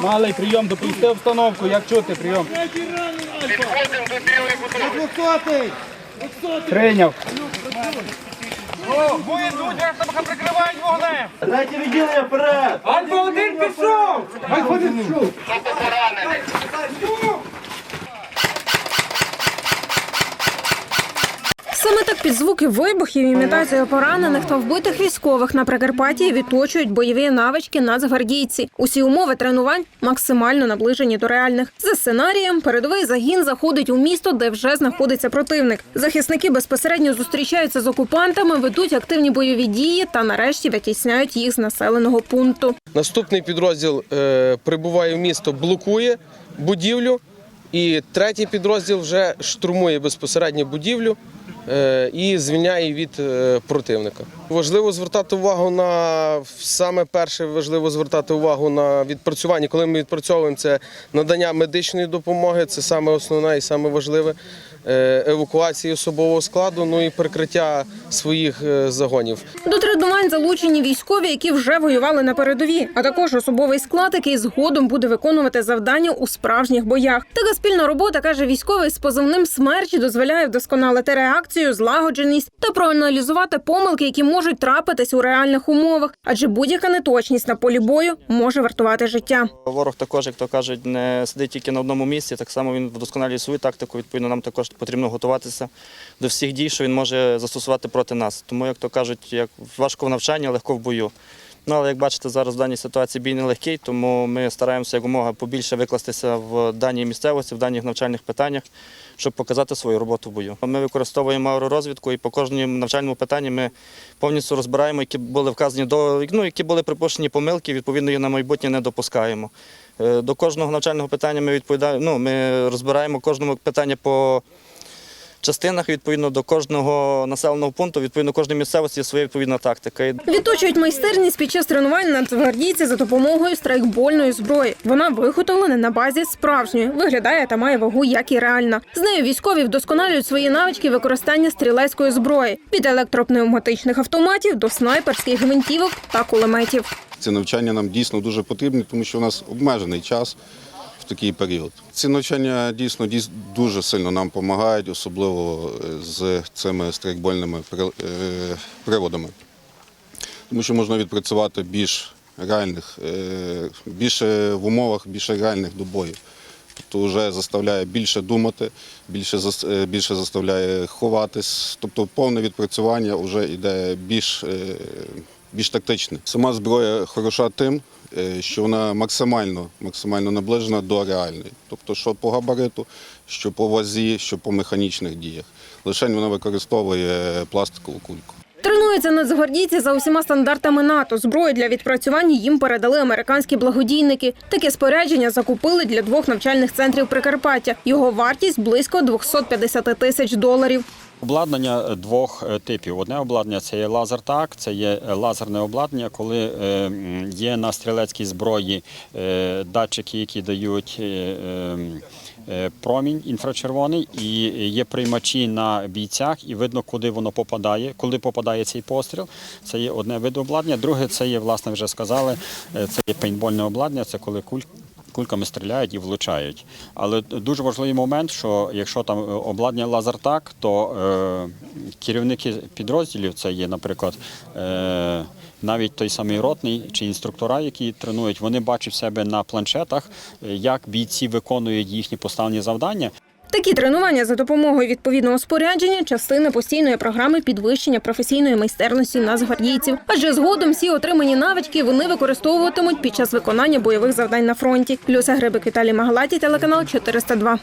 Малий прийом, допусти обстановку. Як чути прийом? Підходимо до білої будови. Прийняв. Йдуть, решта поки прикривають вогнем. Третє відділення вперед! Альфа один пішов. Хто поранений? Саме під звуки вибухів, імітацію поранених та вбитих військових на Прикарпатті відточують бойові навички нацгвардійці. Усі умови тренувань максимально наближені до реальних. За сценарієм, передовий загін заходить у місто, де вже знаходиться противник. Захисники безпосередньо зустрічаються з окупантами, ведуть активні бойові дії та нарешті витісняють їх з населеного пункту. Наступний підрозділ е, прибуває в місто, блокує будівлю, і третій підрозділ вже штурмує безпосередньо будівлю і звільняє від е, противника. Важливо звертати увагу на саме перше важливо звертати увагу на відпрацювання. Коли ми відпрацьовуємо це надання медичної допомоги, це саме основне і саме важливе. е, Евакуації особового складу, ну і прикриття своїх е, загонів. До тренувань залучені військові, які вже воювали на передові, а також особовий склад, який згодом буде виконувати завдання у справжніх боях. Така спільна робота каже військовий з позивним смерч дозволяє вдосконалити реакцію, злагодженість та проаналізувати помилки, які можуть трапитись у реальних умовах, адже будь-яка неточність на полі бою може вартувати життя. Ворог також, як то кажуть, не сидить тільки на одному місці. Так само він вдосконалює свою тактику. Відповідно, нам також потрібно готуватися до всіх дій, що він може застосувати проти нас. Тому, як то кажуть, як важко в навчанні, легко в бою. Ну, але як бачите, зараз в даній ситуації бій нелегкий, тому ми стараємося якомога побільше викластися в даній місцевості, в даних навчальних питаннях, щоб показати свою роботу в бою. Ми використовуємо аеророзвідку і по кожному навчальному питанні ми повністю розбираємо, які були вказані до ну, які були припущені помилки, відповідно їх на майбутнє не допускаємо. Е, До кожного навчального питання ми відповідаємо. Ну, ми розбираємо кожному питання по частинах, відповідно до кожного населеного пункту, відповідно кожної місцевості є своя відповідна тактика. Відточують майстерність під час тренувань нацгвардійці за допомогою страйкбольної зброї. Вона виготовлена на базі справжньої, виглядає та має вагу як і реальна. З нею військові вдосконалюють свої навички використання стрілецької зброї від електропневматичних автоматів до снайперських гвинтівок та кулеметів. Це навчання нам дійсно дуже потрібне, тому що у нас обмежений час в такий період. Ці навчання дійсно дуже сильно нам допомагають, особливо е, з цими стрейкбольними е, приводами. Тому що можна відпрацювати більш реальних, е, більше в умовах більш реальних до бою. Тобто вже заставляє більше думати, більше, більше заставляє ховатись. Тобто повне відпрацювання вже йде більш, більш тактичне. Сама зброя хороша тим, е, що вона максимально, максимально наближена до реальної. Тобто, що по габариту, що по вазі, що по механічних діях. Лише вона використовує пластикову кульку. Тренуються нацгвардійці за усіма стандартами НАТО. Зброю для відпрацювання їм передали американські благодійники. Таке спорядження закупили для двох навчальних центрів Прикарпаття. Його вартість близько 250 тисяч доларів. Обладнання двох е, типів. Одне обладнання це є лазертак, це є е, лазерне обладнання, коли е, є на стрілецькій зброї датчики, які дають промінь інфрачервоний, і є приймачі на бійцях, і видно, куди воно попадає, куди попадає цей постріл. Це є одне вид обладнання. Друге, це є, власне, вже сказали, це є пейнтбольне обладнання, це коли куль. Кульками стріляють і влучають. Але дуже важливий момент, що якщо там е, обладнання лазертак, то е, керівники підрозділів, це є, наприклад, е, навіть той самий ротний чи інструктора, які тренують, вони бачать себе на планшетах, е, як бійці виконують їхні поставлені завдання. Такі тренування за допомогою відповідного спорядження частина постійної програми підвищення професійної майстерності нацгвардійців. Адже згодом всі отримані навички вони використовуватимуть під час виконання бойових завдань на фронті. Люся Грибик, Віталій Магалаті, телеканал 402.